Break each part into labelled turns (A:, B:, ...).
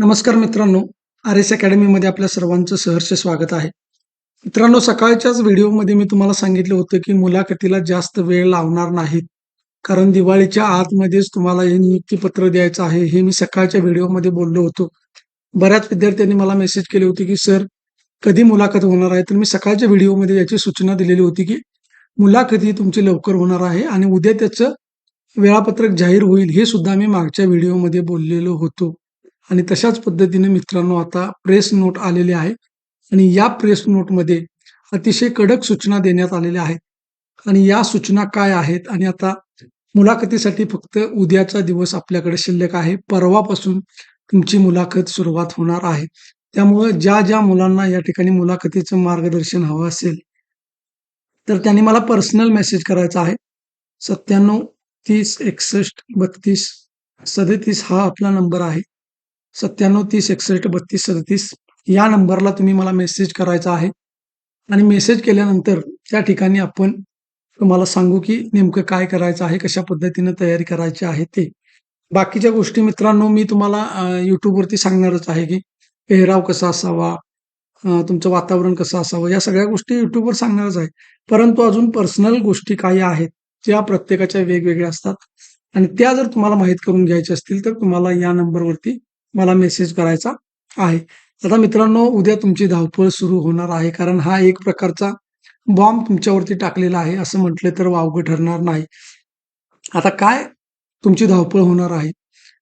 A: नमस्कार मित्रांनो R S अकॅडमीमध्ये आपल्या सर्वांचं सहर्ष स्वागत आहे. मित्रांनो सकाळच्याच व्हिडिओमध्ये मी तुम्हाला सांगितलं होतं की मुलाखतीला जास्त वेळ लावणार नाहीत. कारण दिवाळीच्या आतमध्येच तुम्हाला हे नियुक्तीपत्र द्यायचं आहे हे मी सकाळच्या व्हिडिओमध्ये बोललो होतो. बऱ्याच विद्यार्थ्यांनी मला मेसेज केले होते की सर कधी मुलाखत होणार आहे? तर मी सकाळच्या व्हिडिओमध्ये याची सूचना दिलेली होती की मुलाखती तुमची लवकर होणार आहे आणि उद्या त्याचं वेळापत्रक जाहीर होईल हे सुद्धा मी मागच्या व्हिडिओमध्ये बोललेलो होतो. आणि तशाच पद्धतीने मित्रांनो आता प्रेस नोट आलेली आहे आणि या प्रेस नोटमध्ये अतिशय कडक सूचना देण्यात आलेल्या आहेत. आणि या सूचना काय आहेत? आणि आता मुलाखतीसाठी फक्त उद्याचा दिवस आपल्याकडे शिल्लक आहे. परवापासून तुमची मुलाखत सुरुवात होणार आहे. त्यामुळं ज्या ज्या मुलांना या ठिकाणी मुलाखतीचं मार्गदर्शन हवं असेल तर त्यांनी मला पर्सनल मेसेज करायचा आहे. सत्त्याण्णव तीस एकसष्ट बत्तीस सदतीस हा आपला नंबर आहे. सत्त्याण्णव तीस एकसष्ट बत्तीस सदतीस या नंबरला तुम्ही मला मेसेज करायचा आहे. आणि मेसेज केल्यानंतर त्या ठिकाणी आपण तुम्हाला सांगू की नेमकं काय करायचं आहे कशा पद्धतीनं तयारी करायची आहे ते. बाकीच्या गोष्टी मित्रांनो मी तुम्हाला यूट्यूबवरती सांगणारच आहे की पेहराव कसा असावा तुमचं वातावरण कसं असावं या सगळ्या गोष्टी युट्यूबवर सांगणारच आहे. परंतु अजून पर्सनल गोष्टी काही आहेत त्या प्रत्येकाच्या वेगवेगळ्या असतात. आणि त्या जर तुम्हाला माहीत करून घ्यायच्या असतील तर तुम्हाला या नंबरवरती मला मेसेज करायचा आहे. आता मित्रांनो उद्या तुमची धावपळ सुरू होणार आहे. कारण हा एक प्रकारचा बॉम्ब तुमच्यावरती टाकलेला आहे. असं म्हटलं तर वावगं ठरणार नाही. आता काय तुमची धावपळ होणार आहे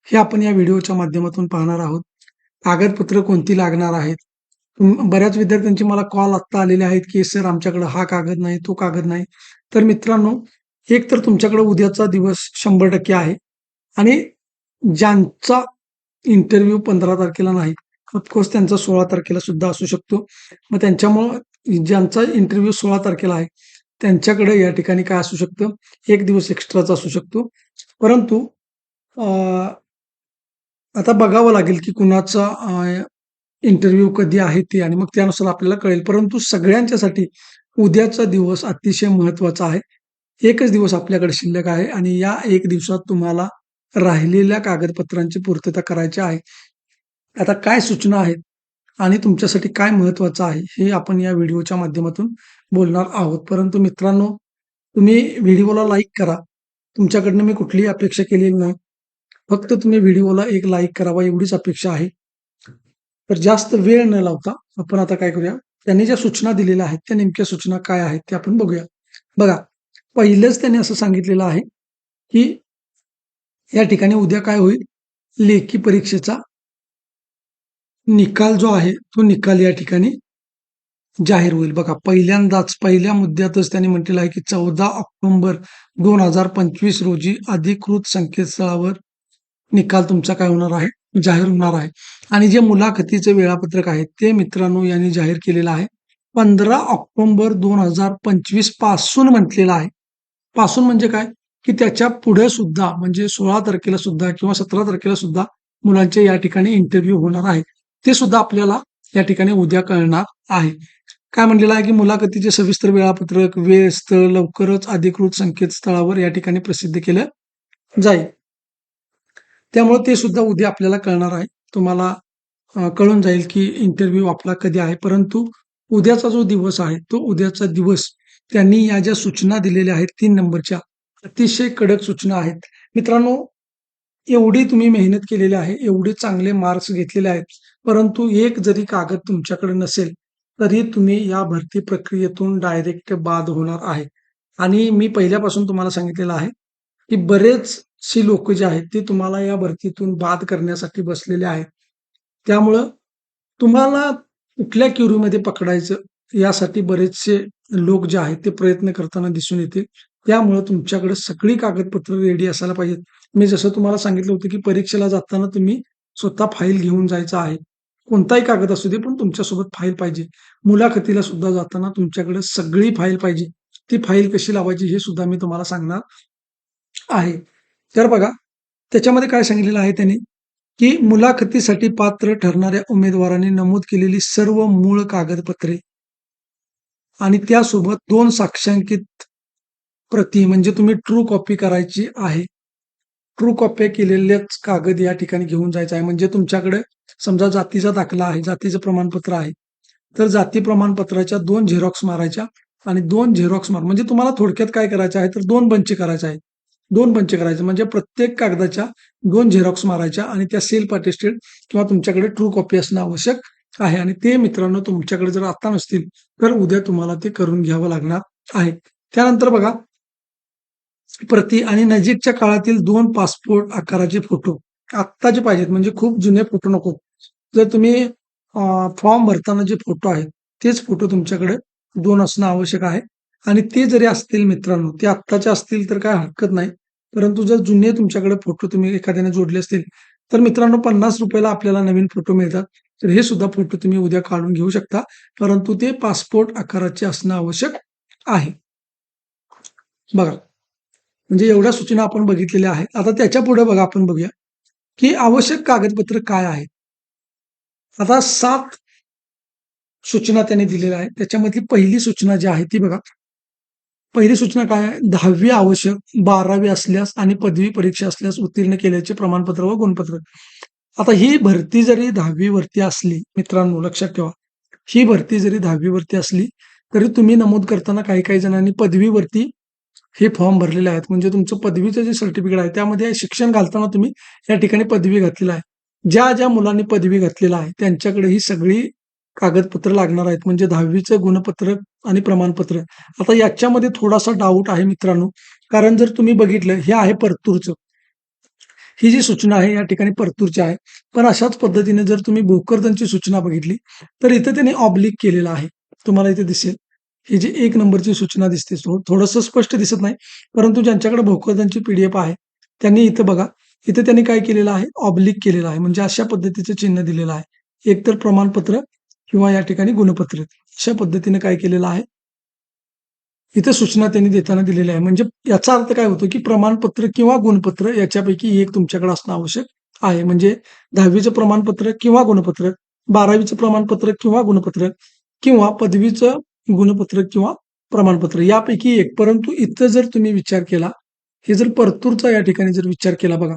A: हे आपण या व्हिडिओच्या माध्यमातून पाहणार आहोत. कागदपत्र कोणती लागणार आहेत? बऱ्याच विद्यार्थ्यांचे मला कॉल आत्ता आलेले आहेत की सर आमच्याकडे हा कागद नाही तो कागद नाही. तर मित्रांनो एक तर तुमच्याकडे उद्याचा दिवस शंभर टक्के आहे. आणि ज्यांचा इंटरव्ह्यू पंधरा तारखेला नाही. ऑफकोर्स त्यांचा सोळा तारखेला सुद्धा असू शकतो. मग त्यांच्यामुळं ज्यांचा इंटरव्ह्यू सोळा तारखेला आहे त्यांच्याकडे या ठिकाणी काय असू शकतं? एक दिवस एक्स्ट्राचा असू शकतो. परंतु आता बघावं लागेल की कुणाचा इंटरव्ह्यू कधी आहे ते आणि मग त्यानुसार आपल्याला कळेल. परंतु सगळ्यांच्यासाठी उद्याचा दिवस अतिशय महत्त्वाचा आहे. एकच दिवस आपल्याकडे शिल्लक आहे आणि या एक दिवसात तुम्हाला राहिलेल्या कागदपत्रांची पूर्तता करायची आहे. आता काय सूचना आहेत आणि तुमच्यासाठी काय महत्वाचं आहे हे आपण या व्हिडिओच्या माध्यमातून बोलणार आहोत. परंतु मित्रांनो तुम्ही व्हिडिओला लाईक करा. तुमच्याकडनं मी कुठलीही अपेक्षा केलेली नाही. फक्त तुम्ही व्हिडिओला एक लाईक करावा एवढीच अपेक्षा आहे. तर जास्त वेळ न लावता आपण आता काय करूया? त्यांनी ज्या सूचना दिलेल्या आहेत त्या नेमक्या सूचना काय आहेत ते आपण बघूया. बघा पहिलंच त्यांनी असं सांगितलेलं आहे की या ठिकाणी उद्या काय होईल? लेखी परीक्षेचा निकाल जो आहे तो निकाल या ठिकाणी जाहीर होईल. बघा पहिल्यांदाच पहिल्या मुद्द्यातच त्यांनी म्हटलेलं आहे की चौदा ऑक्टोंबर दोन हजार पंचवीस रोजी अधिकृत संकेतस्थळावर निकाल तुमचा काय होणार आहे? जाहीर होणार आहे. आणि जे मुलाखतीचे वेळापत्रक आहे ते मित्रांनो यांनी जाहीर केलेलं आहे. पंधरा ऑक्टोंबर दोन हजार पंचवीसपासून म्हटलेलं आहे. पासून म्हणजे काय? की त्याच्या पुढे सुद्धा म्हणजे सोळा तारखेला सुद्धा किंवा सतरा तारखेला सुद्धा मुलांचे या ठिकाणी इंटरव्ह्यू होणार आहे. ते सुद्धा आपल्याला या ठिकाणी उद्या कळणार आहे. काय म्हणलेलं आहे की मुलाखतीचे सविस्तर वेळापत्रक वेळ स्थळ लवकरच अधिकृत संकेतस्थळावर या ठिकाणी प्रसिद्ध केलं जाईल. त्यामुळे ते सुद्धा उद्या आपल्याला कळणार आहे. तुम्हाला कळून जाईल की इंटरव्ह्यू आपला कधी आहे. परंतु उद्याचा जो दिवस आहे तो उद्याचा दिवस त्यांनी या ज्या सूचना दिलेल्या आहेत तीन नंबरच्या अतिशय कडक सूचना आहेत. मित्रांनो एवढी तुम्ही मेहनत केलेली आहे एवढे चांगले मार्क्स घेतलेले आहेत परंतु एक जरी कागद तुमच्याकडे नसेल तरी तुम्ही या भरती प्रक्रियेतून डायरेक्ट बाद होणार आहे. आणि मी पहिल्यापासून तुम्हाला सांगितलेलं आहे की बरेचशी लोक जे आहेत ते तुम्हाला या भरतीतून बाद करण्यासाठी बसलेले आहेत. त्यामुळं तुम्हाला कुठल्या क्युरीमध्ये पकडायचं यासाठी बरेचसे लोक जे आहेत ते प्रयत्न करताना दिसून येतील. त्यामुळे तुमच्याकडे सगळी कागदपत्र रेडी असायला पाहिजेत. मी जसं तुम्हाला सांगितलं होतं की परीक्षेला जाताना तुम्ही स्वतः फाईल घेऊन जायचं आहे. कोणताही कागद असू दे पण तुमच्यासोबत फाईल पाहिजे. मुलाखतीला सुद्धा जाताना तुमच्याकडे सगळी फाईल पाहिजे. ती फाईल कशी लावायची हे सुद्धा मी तुम्हाला सांगणार आहे. तर बघा त्याच्यामध्ये काय सांगितलेलं आहे त्यांनी की मुलाखतीसाठी पात्र ठरणाऱ्या उमेदवारांनी नमूद केलेली सर्व मूळ कागदपत्रे आणि त्यासोबत दोन साक्षांकित प्रती म्हणजे तुम्ही ट्रू कॉपी करायची आहे. ट्रू कॉपी केलेलेच कागद या ठिकाणी घेऊन जायचं आहे. म्हणजे तुमच्याकडे समजा जातीचा दाखला आहे जातीचं प्रमाणपत्र आहे. तर जाती प्रमाणपत्राच्या दोन झेरॉक्स मारायच्या आणि दोन झेरॉक्स मार. म्हणजे तुम्हाला थोडक्यात काय करायचं आहे तर दोन बंच करायचे आहेत. दोन बंच करायचे. म्हणजे प्रत्येक कागदाच्या दोन झेरॉक्स मारायच्या आणि त्या सेल्फ अटेस्टेड किंवा तुमच्याकडे ट्रू कॉपी असणं आवश्यक आहे. आणि ते मित्रांनो तुमच्याकडे जर आता नसतील तर उद्या तुम्हाला ते करून घ्यावं लागणार आहे. त्यानंतर बघा प्रति आणि नजीकच्या काळातील दोन पासपोर्ट आकाराचे फोटो आत्ताचे पाहिजेत म्हणजे खूप जुने फोटो नको. जर तुम्ही फॉर्म भरताना जे फोटो आहेत तेच फोटो तुमच्याकडे दोन असणं आवश्यक आहे. आणि ते जरी असतील मित्रांनो ते आत्ताचे असतील तर काय हरकत नाही. परंतु जर जुने तुमच्याकडे फोटो तुम्ही एखाद्याने जोडले असतील तर मित्रांनो पन्नास रुपयाला आपल्याला नवीन फोटो मिळतात. तर हे सुद्धा फोटो तुम्ही उद्या काढून घेऊ शकता. परंतु ते पासपोर्ट आकाराचे असणं आवश्यक आहे. बघा. म्हणजे एवढ्या सूचना आपण बघितलेल्या आहेत. आता त्याच्या पुढे बघा आपण बघूया की आवश्यक कागदपत्र काय आहे आता सात सूचना त्यांनी दिलेल्या आहेत. त्याच्यामधली पहिली सूचना जी आहे ती बघा. पहिली सूचना काय आहे? दहावी आवश्यक बारावी असल्यास आणि पदवी परीक्षा असल्यास उत्तीर्ण केल्याचे प्रमाणपत्र व गुणपत्र. आता ही भरती जरी दहावीवरती असली मित्रांनो लक्षात ठेवा. ही भरती जरी दहावीवरती असली तरी तुम्ही नमूद करताना काही काही जणांनी पदवीवरती हे फॉर्म भरलेले आहेत. म्हणजे तुमचं पदवीचं जे सर्टिफिकेट आहे त्यामध्ये शिक्षण घालताना तुम्ही या ठिकाणी पदवी घातलेला आहे. ज्या ज्या मुलांनी पदवी घातलेला आहे त्यांच्याकडे ही सगळी कागदपत्र लागणार आहेत. म्हणजे दहावीचं गुणपत्र आणि प्रमाणपत्र. आता याच्यामध्ये थोडासा डाऊट आहे मित्रांनो. कारण जर तुम्ही बघितलं हे आहे परतूरचं. ही जी सूचना आहे या ठिकाणी परतूरची आहे. पण अशाच पद्धतीने जर तुम्ही भोकरदनची सूचना बघितली तर इथे त्यांनी ऑब्लिक केलेला आहे. तुम्हाला इथे दिसेल. ही जी एक नंबरची सूचना दिसते थोडंसं स्पष्ट दिसत नाही परंतु ज्यांच्याकडे भोकरदनची पीडीएफ आहे त्यांनी इथं बघा इथे त्यांनी काय केलेलं आहे? ऑब्लिक केलेलं आहे म्हणजे अशा पद्धतीचं चिन्ह दिलेलं आहे. एकतर प्रमाणपत्र किंवा या ठिकाणी गुणपत्र अशा पद्धतीने काय केलेलं आहे? इथे सूचना त्यांनी देताना दिलेल्या आहे. म्हणजे याचा अर्थ काय होतो की प्रमाणपत्र किंवा गुणपत्र याच्यापैकी एक तुमच्याकडे असणं आवश्यक आहे. म्हणजे दहावीचं प्रमाणपत्र किंवा गुणपत्र बारावीचं प्रमाणपत्र किंवा गुणपत्र किंवा पदवीचं गुणपत्र किंवा प्रमाणपत्र यापैकी एक. परंतु इथं जर तुम्ही विचार केला हे जर परतूरचा या ठिकाणी जर विचार केला बघा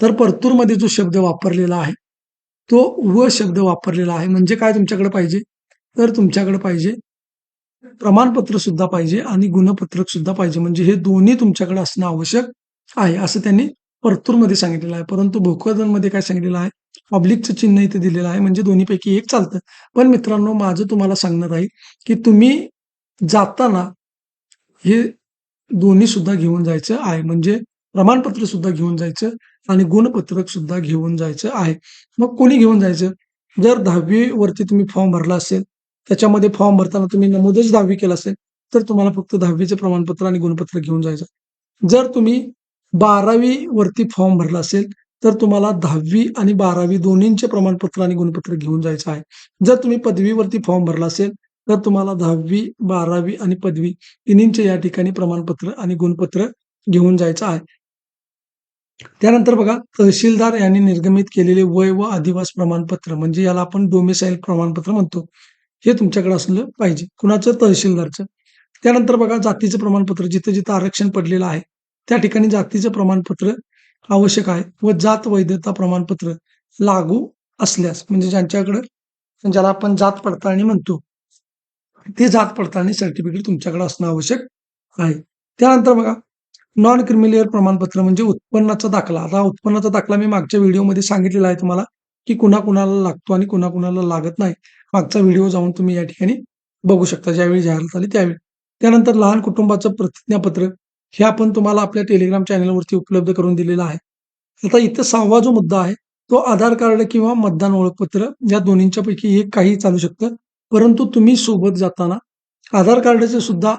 A: तर परतूरमध्ये जो शब्द वापरलेला आहे तो व शब्द वापरलेला आहे. म्हणजे काय तुमच्याकडे पाहिजे? तर तुमच्याकडे पाहिजे प्रमाणपत्र सुद्धा पाहिजे आणि गुणपत्रक सुद्धा पाहिजे. म्हणजे हे दोन्ही तुमच्याकडे असणं आवश्यक आहे असं त्यांनी परतूरमध्ये सांगितलेलं आहे. परंतु भोकरदनमध्ये काय सांगितलेलं आहे? ऑब्लिकचं चिन्ह इथे दिलेलं आहे. म्हणजे दोन्हीपैकी एक चालतं. पण मित्रांनो माझं तुम्हाला सांगणार आहे की तुम्ही जाताना हे दोन्ही सुद्धा घेऊन जायचं आहे. म्हणजे प्रमाणपत्र सुद्धा घेऊन जायचं आणि गुणपत्रक सुद्धा घेऊन जायचं आहे. मग कोणी घेऊन जायचं? जर दहावी वरती तुम्ही फॉर्म भरला असेल त्याच्यामध्ये फॉर्म भरताना तुम्ही नमूदच दहावी केला असेल तर तुम्हाला फक्त दहावीचे प्रमाणपत्र आणि गुणपत्र घेऊन जायचं. जर तुम्ही बारावी वरती फॉर्म भरला असेल तर तुम्हाला दहावी आणि बारावी दोन्हींचे प्रमाणपत्र आणि गुणपत्र घेऊन जायचं आहे. जर तुम्ही पदवीवरती फॉर्म भरला असेल तर तुम्हाला दहावी बारावी आणि पदवी तिन्हींचे या ठिकाणी प्रमाणपत्र आणि गुणपत्र घेऊन जायचं आहे. त्यानंतर बघा तहसीलदार यांनी निर्गमित केलेले वय व अधिवास प्रमाणपत्र म्हणजे याला आपण डोमिसाईल प्रमाणपत्र म्हणतो. हे तुमच्याकडे असलं पाहिजे. कुणाचं? तहसीलदारचं. त्यानंतर बघा जातीचं प्रमाणपत्र जिथं जिथं आरक्षण पडलेलं आहे त्या ठिकाणी जातीचं प्रमाणपत्र आवश्यक आहे व जात वैधता प्रमाणपत्र लागू असल्यास म्हणजे ज्यांच्याकडे ज्याला आपण जात पडताळणी म्हणतो ते जात पडताळणी सर्टिफिकेट तुमच्याकडे असणं आवश्यक आहे. त्यानंतर बघा नॉन क्रिमिलियर प्रमाणपत्र म्हणजे उत्पन्नाचा दाखला. आता उत्पन्नाचा दाखला मी मागच्या व्हिडिओमध्ये सांगितलेला आहे तुम्हाला की कुणा कुणाला लागतो आणि कुणा कुणाला लागत नाही. मागचा व्हिडिओ जाऊन तुम्ही या ठिकाणी बघू शकता. ज्यावेळी जाहिरात आली त्यावेळी. त्यानंतर लहान कुटुंबाचं प्रतिज्ञापत्र हे आपण तुम्हाला आपल्या टेलिग्राम चॅनलवरती उपलब्ध करून दिलेलं आहे. आता इथं सहावा जो मुद्दा आहे तो आधार कार्ड किंवा मतदान ओळखपत्र या दोन्हींच्या पैकी एक काही चालू शकतं. परंतु तुम्ही सोबत जाताना आधार कार्डचे सुद्धा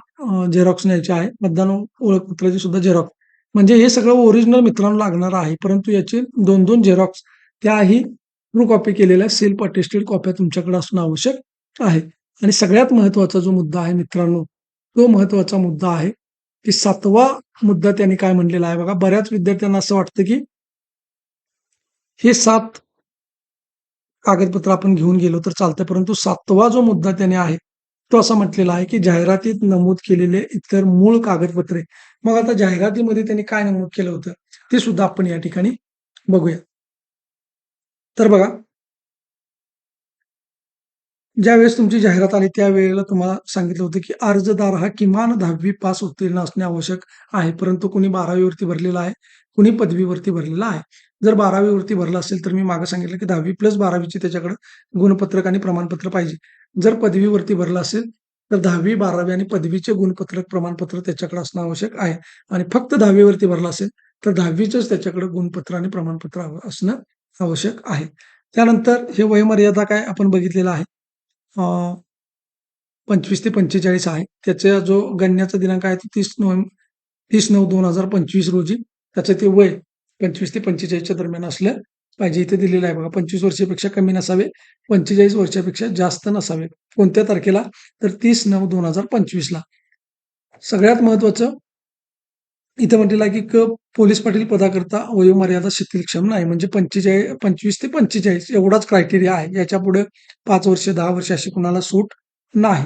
A: झेरॉक्स न्यायचे आहे मतदान ओळखपत्राचे सुद्धा झेरॉक्स म्हणजे हे सगळं ओरिजिनल मित्रांनो लागणार आहे परंतु याचे दोन दोन झेरॉक्स त्याही ट्रू कॉपी केलेल्या सेल्फ अटेस्टेड कॉप्या तुमच्याकडे असणं आवश्यक आहे. आणि सगळ्यात महत्त्वाचा जो मुद्दा आहे मित्रांनो तो महत्त्वाचा मुद्दा आहे की सातवा मुद्दा त्यांनी काय म्हणलेला आहे बघा. बऱ्याच विद्यार्थ्यांना असं वाटतं की हे सात कागदपत्र आपण घेऊन गेलो तर चालतं परंतु सातवा जो मुद्दा त्याने आहे तो असा म्हटलेला आहे की जाहिरातीत नमूद केलेले इतर मूळ कागदपत्रे. मग आता जाहिरातीमध्ये त्यांनी काय नमूद केलं होतं ते सुद्धा आपण या ठिकाणी बघूया. तर बघा ज्यावेळेस तुमची जाहिरात आली त्यावेळेला तुम्हाला सांगितलं होतं की अर्जदार हा किमान दहावी पास उत्तीर्ण असणे आवश्यक आहे. परंतु कुणी बारावीवरती भरलेला आहे कुणी पदवीवरती भरलेला आहे. जर बारावीवरती भरला असेल तर मी मागे सांगितलं की दहावी प्लस बारावीची त्याच्याकडे गुणपत्रक आणि प्रमाणपत्र पाहिजे. जर पदवीवरती भरला असेल तर दहावी बारावी आणि पदवीचे गुणपत्रक प्रमाणपत्र त्याच्याकडे असणं आवश्यक आहे. आणि फक्त दहावीवरती भरला असेल तर दहावीचंच त्याच्याकडे गुणपत्र आणि प्रमाणपत्र असणं आवश्यक आहे. त्यानंतर हे वयमर्यादा काय आपण बघितलेलं आहे? अ पंचवीस ते पंचेचाळीस आहे. त्याचा जो गणण्याचा दिनांक आहे तो तीस नोव्हेंबर तीस नऊ दोन हजार पंचवीस रोजी त्याचं ते वय पंचवीस ते पंचेचाळीसच्या दरम्यान असलं पाहिजे इथे दिलेलं आहे बघा. पंचवीस वर्षापेक्षा कमी नसावे पंचेचाळीस वर्षापेक्षा जास्त नसावे. कोणत्या तारखेला? तर तीस नऊ दोन हजार पंचवीसला. सगळ्यात महत्वाचं इथं म्हटलेलं की क पोलीस पाटील पदाकरता वयोमर्यादा शिथिलक्षम नाही म्हणजे पंचेचाळीस पंचवीस ते पंचेचाळीस एवढाच क्रायटेरिया आहे. याच्यापुढे पाच वर्ष दहा वर्ष अशी कुणाला सूट नाही.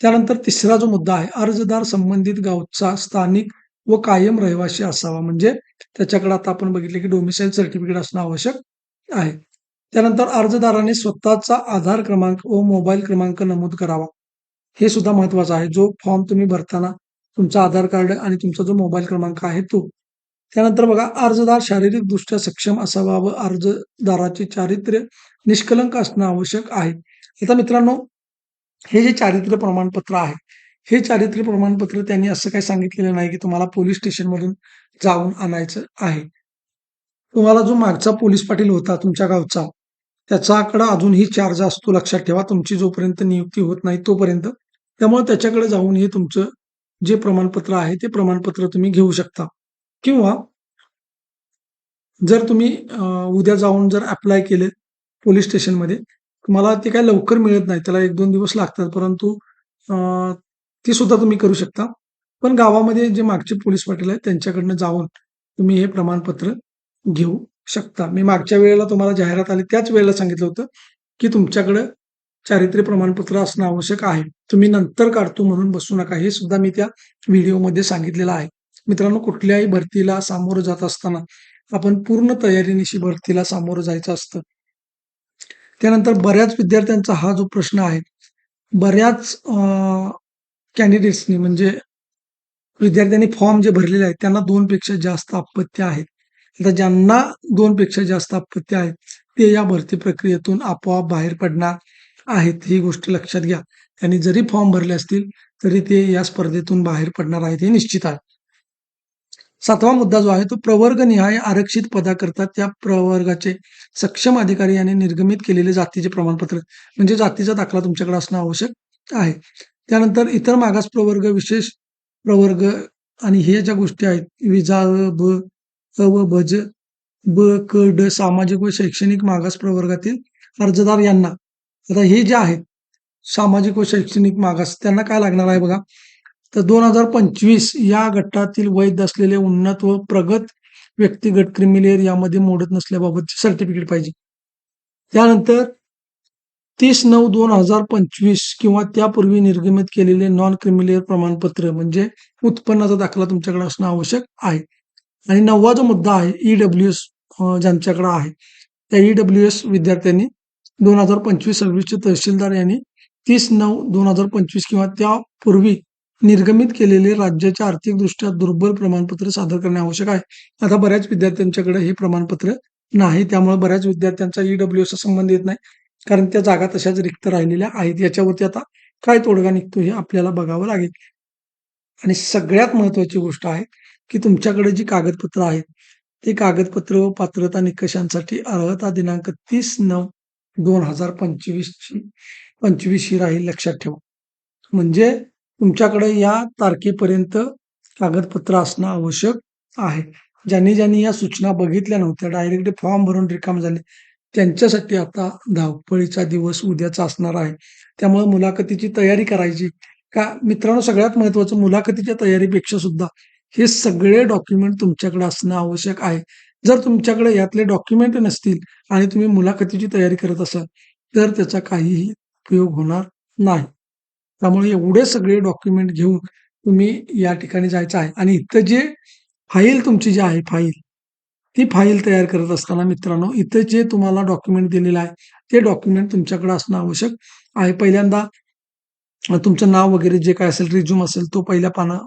A: त्यानंतर तिसरा जो मुद्दा आहे अर्जदार संबंधित गावचा स्थानिक व कायम रहिवासी असावा. म्हणजे त्याच्याकडे आता आपण बघितले की डोमिसाईल सर्टिफिकेट असणं आवश्यक आहे. त्यानंतर अर्जदाराने स्वतःचा आधार क्रमांक व मोबाईल क्रमांक नमूद करावा. हे सुद्धा महत्वाचं आहे. जो फॉर्म तुम्ही भरताना तुमचा आधार कार्ड आणि तुमचा जो मोबाईल क्रमांक आहे तो. त्यानंतर बघा अर्जदार शारीरिक दृष्ट्या सक्षम असावा व अर्जदाराचे चारित्र्य निष्कलंक असणं आवश्यक आहे. आता मित्रांनो हे जे चारित्र्य प्रमाणपत्र आहे हे चारित्र्य प्रमाणपत्र त्यांनी असं काही सांगितलेलं नाही की तुम्हाला पोलीस स्टेशन मधून जाऊन आणायचं आहे. तुम्हाला जो मागचा पोलीस पाटील होता तुमच्या गावचा त्याचा आकडा अजूनही चार्ज असतो लक्षात ठेवा. तुमची जोपर्यंत नियुक्ती होत नाही तोपर्यंत. त्यामुळे त्याच्याकडे जाऊन हे तुमचं जे प्रमाणपत्र आहे ते प्रमाणपत्र तुम्ही घेऊ शकता. किंवा जर तुम्ही उद्या जाऊन जर अप्लाय केले पोलीस स्टेशनमध्ये तुम्हाला ते काय लवकर मिळत नाही. त्याला एक दोन दिवस लागतात. परंतु ती सुद्धा तुम्ही करू शकता. पण गावामध्ये जे मागचे पोलीस पाटील आहेत त्यांच्याकडनं जाऊन तुम्ही हे प्रमाणपत्र घेऊ शकता. मी मागच्या वेळेला तुम्हाला जाहिरात आली त्याच वेळेला सांगितलं होतं की तुमच्याकडे चारित्र्य प्रमाणपत्र असणं आवश्यक आहे. तुम्ही नंतर काढतो म्हणून बसू नका. हे सुद्धा मी त्या व्हिडिओमध्ये सांगितलेलं आहे. मित्रांनो कुठल्याही भरतीला सामोरं जात असताना आपण पूर्ण तयारीनिशी भरतीला सामोरं जायचं असतं. त्यानंतर बऱ्याच विद्यार्थ्यांचा हा जो प्रश्न आहे बऱ्याच कॅन्डिडेट्सनी म्हणजे विद्यार्थ्यांनी फॉर्म जे भरलेले आहेत त्यांना दोन पेक्षा जास्त अपत्य आहेत. आता ज्यांना दोन पेक्षा जास्त अपत्य आहेत ते या भरती प्रक्रियेतून आपोआप बाहेर पडणार. आहेत ही गोष्ट लक्षात घ्या. त्यांनी जरी फॉर्म भरले असतील तरी ते या स्पर्धेतून बाहेर पडणार आहेत हे निश्चित आहे. सातवा मुद्दा जो आहे तो प्रवर्गनिहाय आरक्षित पदाकरता त्या प्रवर्गाचे सक्षम अधिकारी यांनी निर्गमित केलेले जातीचे प्रमाणपत्र म्हणजे जातीचा दाखला तुमच्याकडे असणं आवश्यक आहे. त्यानंतर इतर मागास प्रवर्ग विशेष प्रवर्ग आणि हे ज्या गोष्टी आहेत विजा अ, ब अ व भज ब क ड सामाजिक व शैक्षणिक मागास प्रवर्गातील अर्जदार यांना आता हे जे आहेत सामाजिक व शैक्षणिक मागास त्यांना काय लागणार आहे बघा? तर दोन हजार पंचवीस या गटातील वैध असलेले उन्नत व प्रगत व्यक्तिगत क्रिमिलेअर यामध्ये मोडत नसल्याबाबतचे सर्टिफिकेट पाहिजे. त्यानंतर तीस नऊ दोन हजार पंचवीस किंवा त्यापूर्वी निर्गमित केलेले नॉन क्रिमिलेअर प्रमाणपत्र म्हणजे उत्पन्नाचा दाखला तुमच्याकडे असणं आवश्यक आहे. आणि नववा जो मुद्दा आहे ईडब्ल्यू एस ज्यांच्याकडे आहे. त्या ईडब्ल्यू एस विद्यार्थ्यांनी दोन हजार पंचवीस सव्वीसचे तहसीलदार यांनी तीस नऊ दोन हजार पंचवीस किंवा त्यापूर्वी निर्गमित केलेले राज्याच्या आर्थिकदृष्ट्या दुर्बल प्रमाणपत्र सादर करणे आवश्यक आहे. आता बऱ्याच विद्यार्थ्यांच्याकडे हे प्रमाणपत्र नाही. त्यामुळे बऱ्याच विद्यार्थ्यांचा ईडब्ल्यू चा संबंध येत नाही. कारण त्या जागा तशाच रिक्त राहिलेल्या आहेत. याच्यावरती आता काय तोडगा निघतो हे आपल्याला बघावं लागेल. आणि सगळ्यात महत्वाची गोष्ट आहे की तुमच्याकडे जी कागदपत्र आहेत ते कागदपत्र व पात्रता निकषांसाठी अर्हता दिनांक तीस नऊ दोन हजार पंचवीसची पंचवीस ही राहील लक्षात ठेवा. म्हणजे तुमच्याकडे या तारखेपर्यंत कागदपत्र असणं आवश्यक आहे. ज्यांनी ज्यांनी या सूचना बघितल्या नव्हत्या डायरेक्ट फॉर्म भरून रिकाम झाले. त्यांच्यासाठी आता धावपळीचा दिवस उद्याचा असणार आहे. त्यामुळे मुलाखतीची तयारी करायची. का मित्रांनो सगळ्यात महत्वाचं मुलाखतीच्या तयारीपेक्षा सुद्धा हे सगळे डॉक्युमेंट तुमच्याकडे असणं आवश्यक आहे. जर तुमच्याकडे यातले डॉक्युमेंट नसतील आणि तुम्ही मुलाखतीची तयारी करत असाल तर त्याचा काहीही उपयोग होणार नाही. त्यामुळे एवढे सगळे डॉक्युमेंट घेऊन तुम्ही या ठिकाणी जायचं आहे. आणि इथं जे फाईल तुमची जी आहे फाईल ती फाईल तयार करत असताना मित्रांनो इथे जे तुम्हाला डॉक्युमेंट दिलेलं आहे ते डॉक्युमेंट तुमच्याकडे असणं आवश्यक आहे. पहिल्यांदा तुमचं नाव वगैरे जे काय असेल रिझ्यूम असेल तो पहिल्या पाना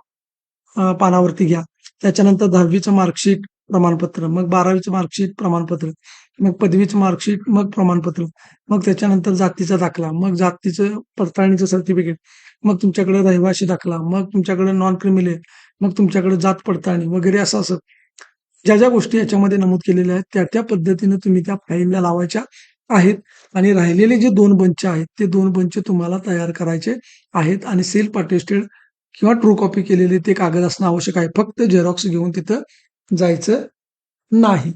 A: पानावरती घ्या. त्याच्यानंतर दहावीचं मार्कशीट प्रमाणपत्र मग बारावीचं मार्कशीट प्रमाणपत्र मग पदवीचं मार्कशीट मग प्रमाणपत्र मग त्याच्यानंतर जातीचा दाखला मग जातीचं पडताळणीचं सर्टिफिकेट मग तुमच्याकडे रहिवाशी दाखला मग तुमच्याकडे नॉन क्रिमिनल मग तुमच्याकडे जात पडताळणी वगैरे असं असं. ज्या ज्या गोष्टी याच्यामध्ये नमूद केलेल्या आहेत त्या त्या पद्धतीने तुम्ही त्या फाईलला लावायच्या आहेत आणि राहिलेले जे दोन बंच आहेत ते दोन बंच तुम्हाला तयार करायचे आहेत आणि सेल्फ अटेस्टेड किंवा ट्रू कॉपी केलेले ते कागद असणं आवश्यक आहे. फक्त झेरॉक्स घेऊन तिथं जायचं नाही.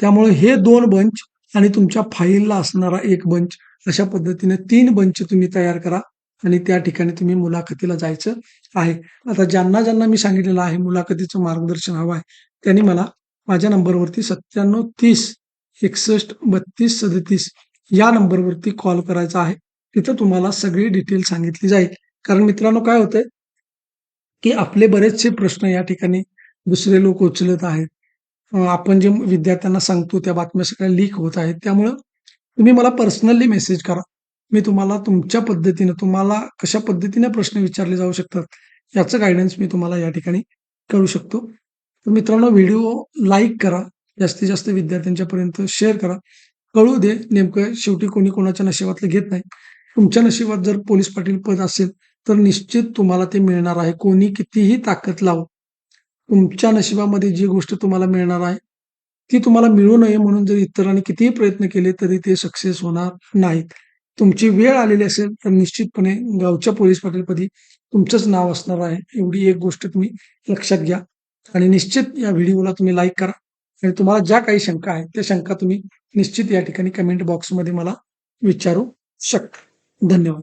A: त्यामुळे हे दोन बंच आणि तुमच्या फाईलला असणारा एक बंच अशा पद्धतीने तीन बंच तुम्ही तयार करा आणि त्या ठिकाणी तुम्ही मुलाखतीला जायचं आहे. आता ज्यांना ज्यांना मी सांगितलेलं आहे मुलाखतीचं मार्गदर्शन हवं आहे त्यांनी मला माझ्या नंबरवरती सत्त्याण्णव तीस एकसष्ट बत्तीस सदतीस या नंबरवरती कॉल करायचा आहे. तिथं तुम्हाला सगळी डिटेल सांगितली जाईल. कारण मित्रांनो काय होतंय की आपले बरेचसे प्रश्न या ठिकाणी दुसरे लोक उचलत आहेत. आपण जे विद्यार्थ्यांना सांगतो त्या बातम्या सगळ्या लीक होत आहेत. त्यामुळं तुम्ही मला पर्सनली मेसेज करा. मी तुम्हाला तुमच्या पद्धतीनं तुम्हाला कशा पद्धतीने प्रश्न विचारले जाऊ शकतात याचं गायडन्स मी तुम्हाला या ठिकाणी करू शकतो. तर मित्रांनो व्हिडिओ लाईक करा. जास्तीत जास्त विद्यार्थ्यांच्यापर्यंत शेअर करा. कळू दे नेमकं शेवटी कोणी कोणाच्या नशिबातलं घेत नाही. तुमच्या नशिबात जर पोलीस पाटील पद असेल तर निश्चित तुम्हाला ते मिळणार आहे. कोणी कितीही ताकद लावो तुमच्या नशिबामध्ये जी गोष्ट तुम्हाला मिळणार आहे ती तुम्हाला मिळू नये म्हणून जर इतरांनी कितीही प्रयत्न केले तरी ते सक्सेस होणार नाहीत. तुमची वेळ आलेली असेल तर निश्चितपणे गावच्या पोलीस पाटीलपदी तुमचंच नाव असणार आहे. एवढी एक गोष्ट तुम्ही लक्षात घ्या आणि निश्चित या व्हिडिओला तुम्ही लाईक करा. आणि तुम्हाला ज्या काही शंका आहेत त्या शंका तुम्ही निश्चित या ठिकाणी कमेंट बॉक्समध्ये मला विचारू शकता. धन्यवाद.